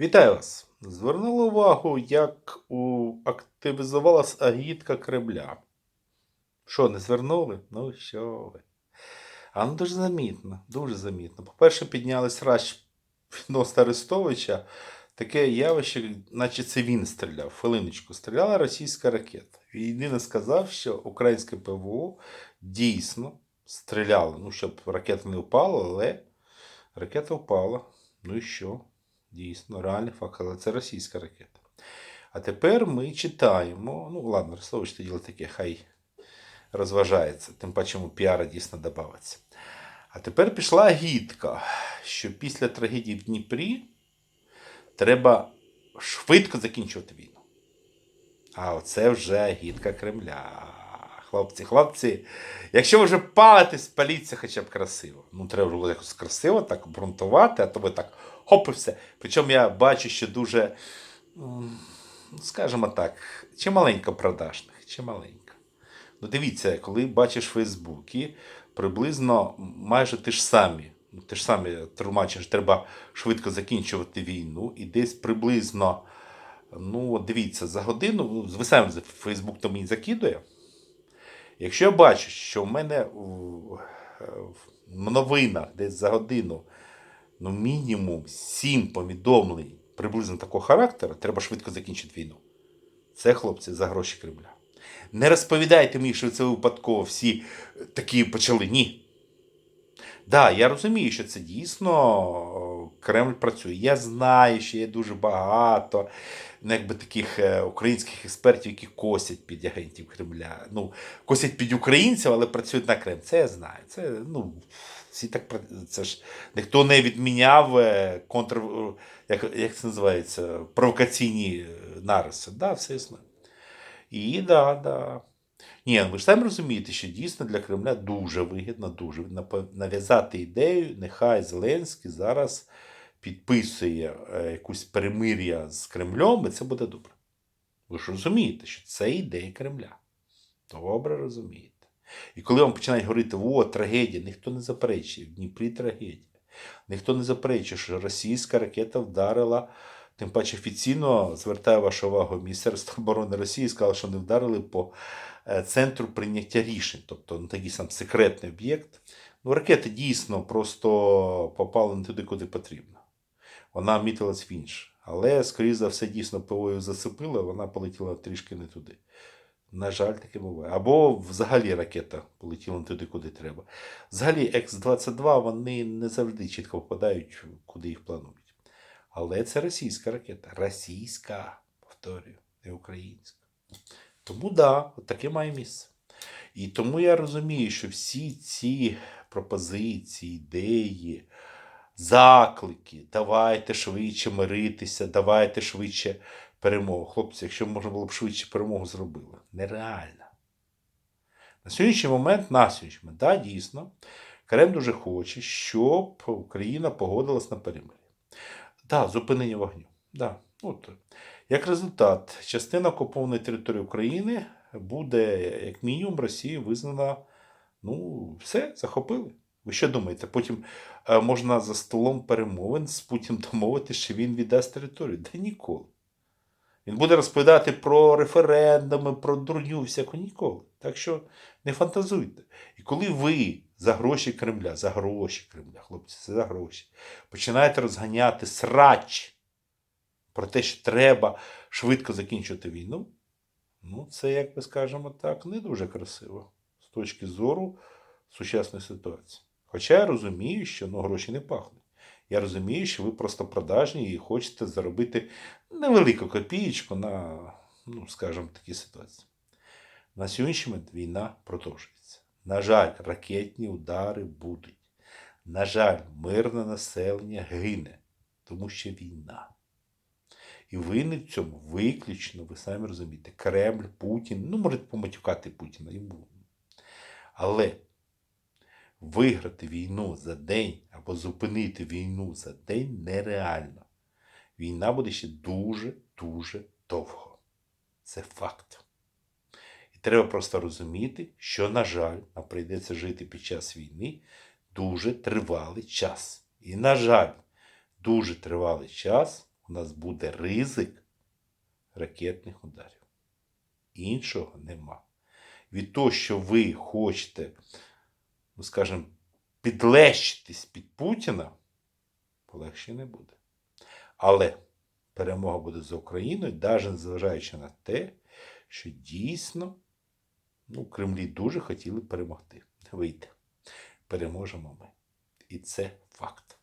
Вітаю вас! Звернули увагу, як у... активізувалась агітка Кремля. Що, не звернули? Ну що ви? А ну дуже замітно, дуже замітно. По-перше, піднялись раш відносно Арестовича. Таке явище, наче це він стріляв. Хвилиночку, стріляла російська ракета. І єдине сказав, що українське ПВО дійсно стріляло. Ну, щоб ракета не впала, але ракета впала. Ну і що? Дійсно, реальний факт, але це російська ракета. А тепер ми читаємо. Ну, ладно, Арестович це діло таке, хай розважається, тим паче піара дійсно додається. А тепер пішла гідка, що після трагедії в Дніпрі треба швидко закінчувати війну. А оце вже гідка Кремля. Хлопці, хлопці, якщо ви вже палитесь, паліться хоча б красиво. Ну, треба було якось красиво так обґрунтувати, а то ви так хоп і все. Причому я бачу, що дуже, скажімо так, чи маленько продажних, чи маленько. Ну, дивіться, коли бачиш в Фейсбуці, приблизно майже те ж самі. ну, Те ж саме тлумачиш, треба швидко закінчувати війну, і десь приблизно, ну, дивіться, за годину, ви самі Фейсбук то мені закидує. Якщо я бачу, що в мене в, в новинах десь за годину ну, мінімум 7 повідомлень приблизно такого характеру, треба швидко закінчити війну. Це, хлопці, за гроші Кремля. Не розповідайте мені, що це випадково всі такі почали. Ні. Да, я розумію, що це дійсно Кремль працює. Я знаю, що є дуже багато ну, якби, таких е, українських експертів, які косять під агентів Кремля. Ну, косять під українців, але працюють на Кремль. Це я знаю. Це, ну, всі так, це ж ніхто не відміняв е, контр, е, як, як це називається, провокаційні е, нариси. Да, все існує. І да, да. Ні, ну ви ж самі розумієте, що дійсно для Кремля дуже вигідно, дуже нав'язати ідею, нехай Зеленський зараз підписує якусь перемир'я з Кремлем, і це буде добре. Ви ж розумієте, що це ідея Кремля. Добре розумієте. І коли вам починають говорити, о, трагедія, ніхто не заперечує, в Дніпрі трагедія. Ніхто не заперечує, що російська ракета вдарила, тим паче офіційно звертаю вашу увагу, Міністерство оборони Росії сказало, що не вдарили по е, центру прийняття рішень, тобто ну, такий сам секретний об'єкт. Ну, ракета дійсно просто попала не туди, куди потрібно. Вона мітилась в інше. Але, скоріше за все, дійсно ПВО зацепила, вона полетіла трішки не туди. На жаль, таке буває. Або взагалі ракета полетіла не туди, куди треба. Взагалі, X-22 вони не завжди чітко попадають, куди їх планують. Але це російська ракета. Російська, повторюю, не українська. Тому да, таке має місце. І тому я розумію, що всі ці пропозиції, ідеї, заклики, давайте швидше миритися, давайте швидше перемогу. Хлопці, якщо можна було б швидше перемогу зробили. Нереально. На сьогоднішній момент, на сьогоднішній момент, да, дійсно, Кремль дуже хоче, щоб Україна погодилась на перемир'я. Да, зупинення вогню. Да. От. Як результат, частина окупованої території України буде, як мінімум, Росією визнана, ну, все, захопили. Ви що думаєте? Потім е, можна за столом перемовин з Путіним домовити, що він віддасть територію? Да ніколи. Він буде розповідати про референдуми, про дурню всяку ніколи. Так що не фантазуйте. І коли ви за гроші Кремля, за гроші Кремля, хлопці, це за гроші, починаєте розганяти срач про те, що треба швидко закінчувати війну, ну це, як ми скажемо так, не дуже красиво з точки зору сучасної ситуації. Хоча я розумію, що ну, гроші не пахнуть. Я розумію, що ви просто продажні і хочете заробити невелику копієчку на, ну, скажімо, такі ситуації. На сьогоднішній момент війна продовжується. На жаль, ракетні удари будуть. На жаль, мирне населення гине, тому що війна. І винен в цьому виключно, ви самі розумієте, Кремль, Путін, ну, можете поматюкати Путіна йому. Але виграти війну за день або зупинити війну за день нереально. Війна буде ще дуже-дуже довго. Це факт. І треба просто розуміти, що, на жаль, нам прийдеться жити під час війни дуже тривалий час. І, на жаль, дуже тривалий час у нас буде ризик ракетних ударів. Іншого нема. Від того, що ви хочете, ну скажімо, підлещитись під Путіна, полегше не буде. Але перемога буде за Україною, навіть незважаючи на те, що дійсно ну, Кремлі дуже хотіли перемогти. Вийде. Переможемо ми. І це факт.